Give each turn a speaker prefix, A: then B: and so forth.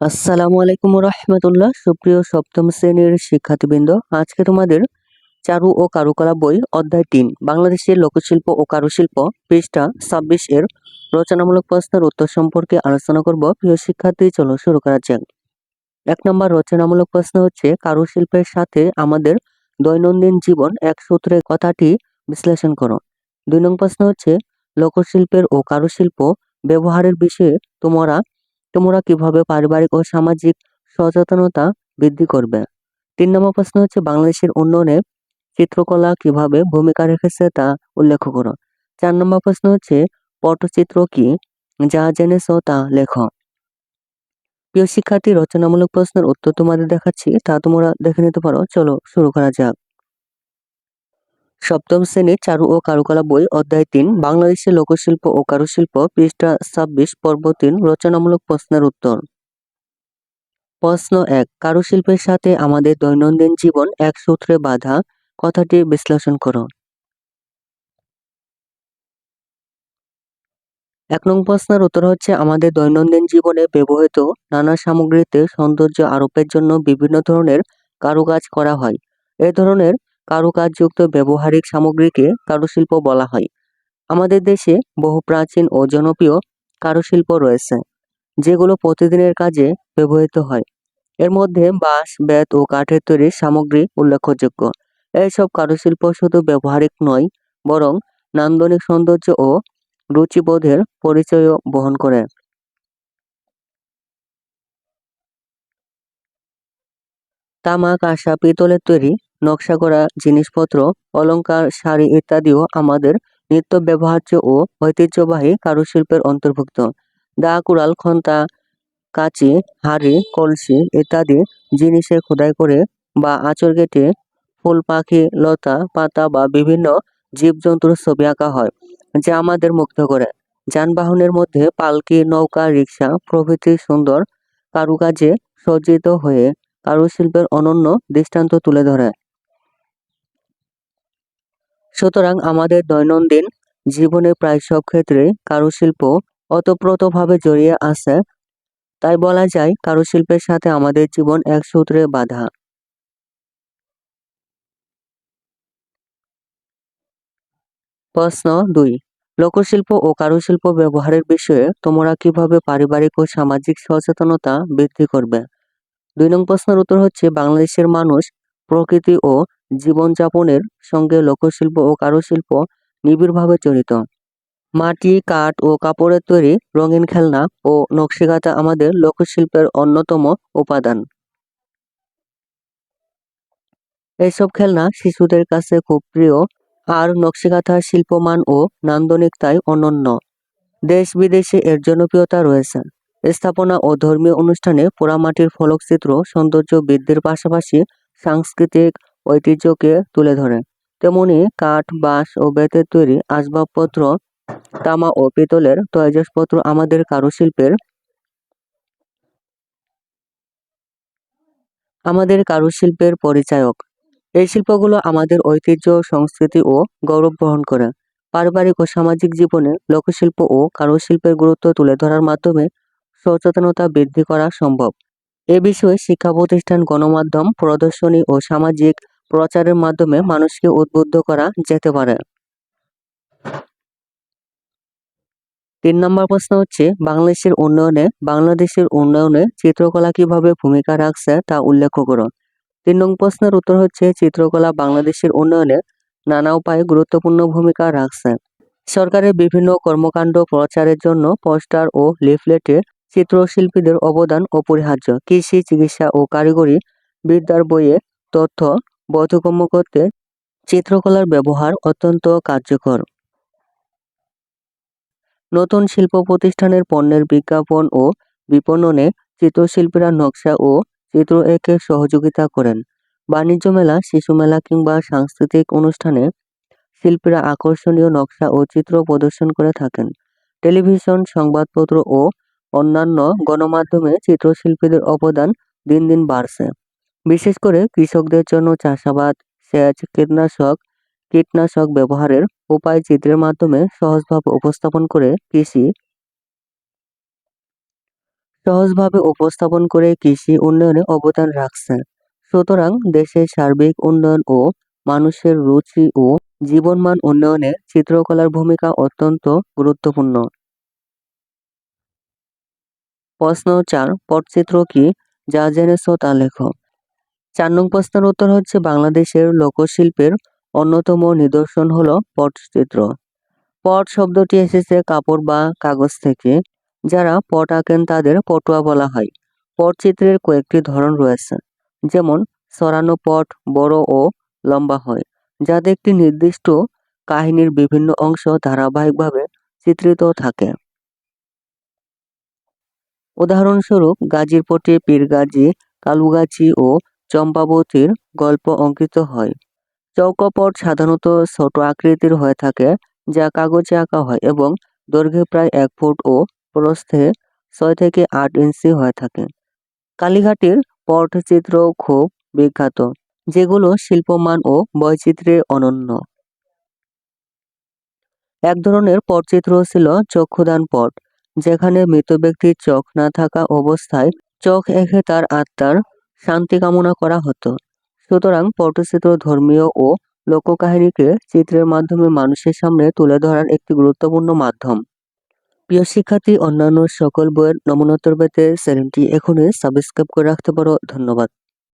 A: আসসালামু আলাইকুম রহমতুল্লাহ। সুপ্রিয় সপ্তম শ্রেণির শিক্ষার্থীবৃন্দ, আজকে তোমাদের চারু ও কারুকলা বই অধ্যায় তিন, বাংলাদেশের লোকশিল্প ও কারুশিল্প পৃষ্ঠা ছাব্বিশ এর রচনামূলক প্রশ্নের উত্তর সম্পর্কে আলোচনা করব। প্রিয় শিক্ষার্থী, চলো শুরু করা যাক। এক নম্বর রচনামূলক প্রশ্ন হচ্ছে, কারুশিল্পের সাথে আমাদের দৈনন্দিন জীবন এক সূত্রে কথাটি বিশ্লেষণ করো। দুই নং প্রশ্ন হচ্ছে, লোকশিল্পের ও কারুশিল্প ব্যবহারের বিষয়ে তোমরা তোমরা কীভাবে পারিবারিক ও সামাজিক সচেতনতা বৃদ্ধি করবে? তিন নম্বর প্রশ্ন হচ্ছে, বাংলাদেশের উন্নয়নে চিত্রকলা কীভাবে ভূমিকা রেখেছে তা উল্লেখ করো। চার নম্বর প্রশ্ন হচ্ছে, পটচিত্র কি? যা জেনেছো তা লেখো। প্রিয় শিক্ষার্থী, রচনামূলক প্রশ্নের উত্তর তোমাদের দেখাচ্ছি, তা তোমরা দেখে নিতে পারো। চলো শুরু করা যাক। সপ্তম শ্রেণির চারু ও কারুকলা বই অধ্যায় তিন, বাংলাদেশের লোকশিল্প ও কারুশিল্প, পৃষ্ঠা ছাব্বিশ, পর্ব তিন, রচনামূলক প্রশ্নের উত্তর। প্রশ্ন এক, কারুশিল্পের সাথে আমাদের দৈনন্দিন জীবন এক সূত্রে বাঁধা কথাটি বিশ্লেষণ করো। এক নং প্রশ্নের উত্তর হচ্ছে, আমাদের দৈনন্দিন জীবনে ব্যবহৃত নানা সামগ্রীতে সৌন্দর্য আরোপের জন্য বিভিন্ন ধরনের কারুকাজ করা হয়। এ ধরনের কারুকাজযুক্ত ব্যবহারিক সামগ্রীকে কারুশিল্প বলা হয়। আমাদের দেশে বহু প্রাচীন ও জনপ্রিয় কারুশিল্প রয়েছে, যেগুলো প্রতিদিনের কাজে ব্যবহৃত হয়। এর মধ্যে বাঁশ, বেত ও কাঠের তৈরি সামগ্রী উল্লেখযোগ্য। এইসব কারুশিল্প শুধু ব্যবহারিক নয়, বরং নান্দনিক সৌন্দর্য ও রুচিবোধের পরিচয়ও বহন করে। তামাক কাঁসা পিতলের তৈরি নকশা করা জিনিসপত্র, অলংকার, শাড়ি ইত্যাদিও আমাদের নিত্য ব্যবহার্য ও ঐতিহ্যবাহী কারুশিল্পের অন্তর্ভুক্ত। দা কুড়াল, খন্তা, কাঁচি, হাড়ি, কলসি ইত্যাদি জিনিসের খোদাই করে বা আঁচড় কেটে ফুল, পাখি, লতা, পাতা বা বিভিন্ন জীবজন্তুর ছবি আঁকা হয়, যা আমাদের মুগ্ধ করে। যানবাহনের মধ্যে পালকি, নৌকা, রিক্সা প্রভৃতি সুন্দর কারুকাজে সজ্জিত হয়ে কারুশিল্পের অনন্য দৃষ্টান্ত তুলে ধরে। সুতরাং আমাদের দৈনন্দিন জীবনে প্রায় সব ক্ষেত্রে কারুশিল্প ওতপ্রোতভাবে জড়িয়ে আছে। তাই বলা যায় কারুশিল্পের সাথে আমাদের জীবন এক সূত্রে বাঁধা। প্রশ্ন দুই। লোকশিল্প ও কারুশিল্প ব্যবহারের বিষয়ে তোমরা কীভাবে পারিবারিক ও সামাজিক সচেতনতা বৃদ্ধি করবে? দুই নং প্রশ্নের উত্তর হচ্ছে, বাংলাদেশের মানুষ প্রকৃতি ও জীবনযাপনের সঙ্গে লোকশিল্প ও কারুশিল্প নিবিড়ভাবে জড়িত। মাটি, কাঠ ও কাপড়ের তৈরি রঙিন খেলনা ও নকশিকাঁথা আমাদের লোকশিল্পের অন্যতম উপাদান। এইসব খেলনা শিশুদের কাছে খুব প্রিয়, আর নকশিকাঁথার শিল্পমান ও নান্দনিকতায় অনন্য। দেশ বিদেশে এর জনপ্রিয়তা রয়েছে। স্থাপনা ও ধর্মীয় অনুষ্ঠানে পোড়ামাটির ফলকচিত্র, সৌন্দর্য বৃদ্ধির পাশাপাশি সাংস্কৃতিক ঐতিহ্যকে তুলে ধরে। তেমনি কাঠ, বাঁশ ও বেতের তৈরি আসবাবপত্র, তামা ও পিতলের তৈজসপত্র আমাদের কারুশিল্পের আমাদের কারুশিল্পের পরিচায়ক। এই শিল্পগুলো আমাদের ঐতিহ্য, সংস্কৃতি ও গৌরব বহন করে। পারিবারিক ও সামাজিক জীবনে লোকশিল্প ও কারুশিল্পের গুরুত্ব তুলে ধরার মাধ্যমে সচেতনতা বৃদ্ধি করা সম্ভব। এ বিষয়ে শিক্ষা প্রতিষ্ঠান, গণমাধ্যম, প্রদর্শনী ও সামাজিক প্রচারের মাধ্যমে মানুষকে উদ্বুদ্ধ করা যেতে পারে। তিন নম্বর প্রশ্ন হচ্ছে, বাংলাদেশের উন্নয়নে বাংলাদেশের উন্নয়নে চিত্রকলা কীভাবে ভূমিকা রাখছে তা উল্লেখ করো। তিন নং প্রশ্নের উত্তর হচ্ছে, চিত্রকলা বাংলাদেশের উন্নয়নে নানা উপায়ে গুরুত্বপূর্ণ ভূমিকা রাখছে। সরকারের বিভিন্ন কর্মকাণ্ড প্রচারের জন্য পোস্টার ও লিফলেটে চিত্রশিল্পীদের অবদান অপরিহার্য। কৃষি, চিকিৎসা ও কারিগরি বিদ্যার বইয়ে তথ্য বোধগম্য করতে চিত্রকলার ব্যবহার অত্যন্ত কার্যকর। নতুন শিল্প প্রতিষ্ঠানের পণ্যের বিজ্ঞাপন ও বিপণনে চিত্রশিল্পীরা নকশা ও চিত্র এঁকে সহযোগিতা করেন। বাণিজ্য মেলা, শিশু মেলা কিংবা সাংস্কৃতিক অনুষ্ঠানে শিল্পীরা আকর্ষণীয় নকশা ও চিত্র প্রদর্শন করে থাকেন। টেলিভিশন, সংবাদপত্র ও অন্যান্য গণমাধ্যমে চিত্রশিল্পীদের অবদান দিন দিন বাড়ছে। বিশেষ করে কৃষকদের জন্য চাষাবাদ, সেচ, কীটনাশক কীটনাশক ব্যবহারের উপায় চিত্রের মাধ্যমে সহজভাবে উপস্থাপন করে কৃষি, সহজভাবে উপস্থাপন করে কৃষি উন্নয়নে অবদান রাখছে। সুতরাং দেশের সার্বিক উন্নয়ন ও মানুষের রুচি ও জীবনমান উন্নয়নে চিত্রকলার ভূমিকা অত্যন্ত গুরুত্বপূর্ণ। প্রশ্ন চার, পটচিত্র কি? যা জেনেছ তা লেখো। চার নং প্রশ্নের উত্তর হচ্ছে বাংলাদেশের লোকশিল্পের অন্যতম নিদর্শন হলো পটচিত্র। পট শব্দটি এসেছে কাপড় বা কাগজ থেকে, যারা পট আঁকেন তাদের পটুয়া বলা হয়। পটচিত্রের কয়েকটি ধরন রয়েছে, যেমন সরানো পট বড় ও লম্বা হয়, যাতে একটি নির্দিষ্ট কাহিনীর বিভিন্ন অংশ ধারাবাহিকভাবে চিত্রিত থাকে। উদাহরণস্বরূপ গাজীর পটে পীরগাজী কালুগাছি ও চম্পাবতীর গল্প অঙ্কিত হয়। চৌকপট সাধারণত ছোট আকৃতির হয়ে থাকে, যা কাগজে আঁকা হয় এবং দৈর্ঘ্যে প্রায় এক ফুট ও প্রস্থে ছয় থেকে আট ইঞ্চি হয়ে থাকে। কালীঘাটের পটচিত্র খুব বিখ্যাত, যেগুলো শিল্পমান ও বৈচিত্র্যে অনন্য। এক ধরনের পটচিত্র ছিল চক্ষুদান পট, যেখানে মৃত ব্যক্তির চোখ না থাকা অবস্থায় চোখ এঁকে তার আত্মার শান্তি কামনা করা হতো। সুতরাং পটচিত্র ধর্মীয় ও লোককাহিনীকে চিত্রের মাধ্যমে মানুষের সামনে তুলে ধরার একটি গুরুত্বপূর্ণ মাধ্যম। প্রিয় শিক্ষার্থী, অন্যান্য সকল বইয়ের নমুনোত্তর পেতে চ্যানেলটি এখনই সাবস্ক্রাইব করে রাখতে পারো। ধন্যবাদ।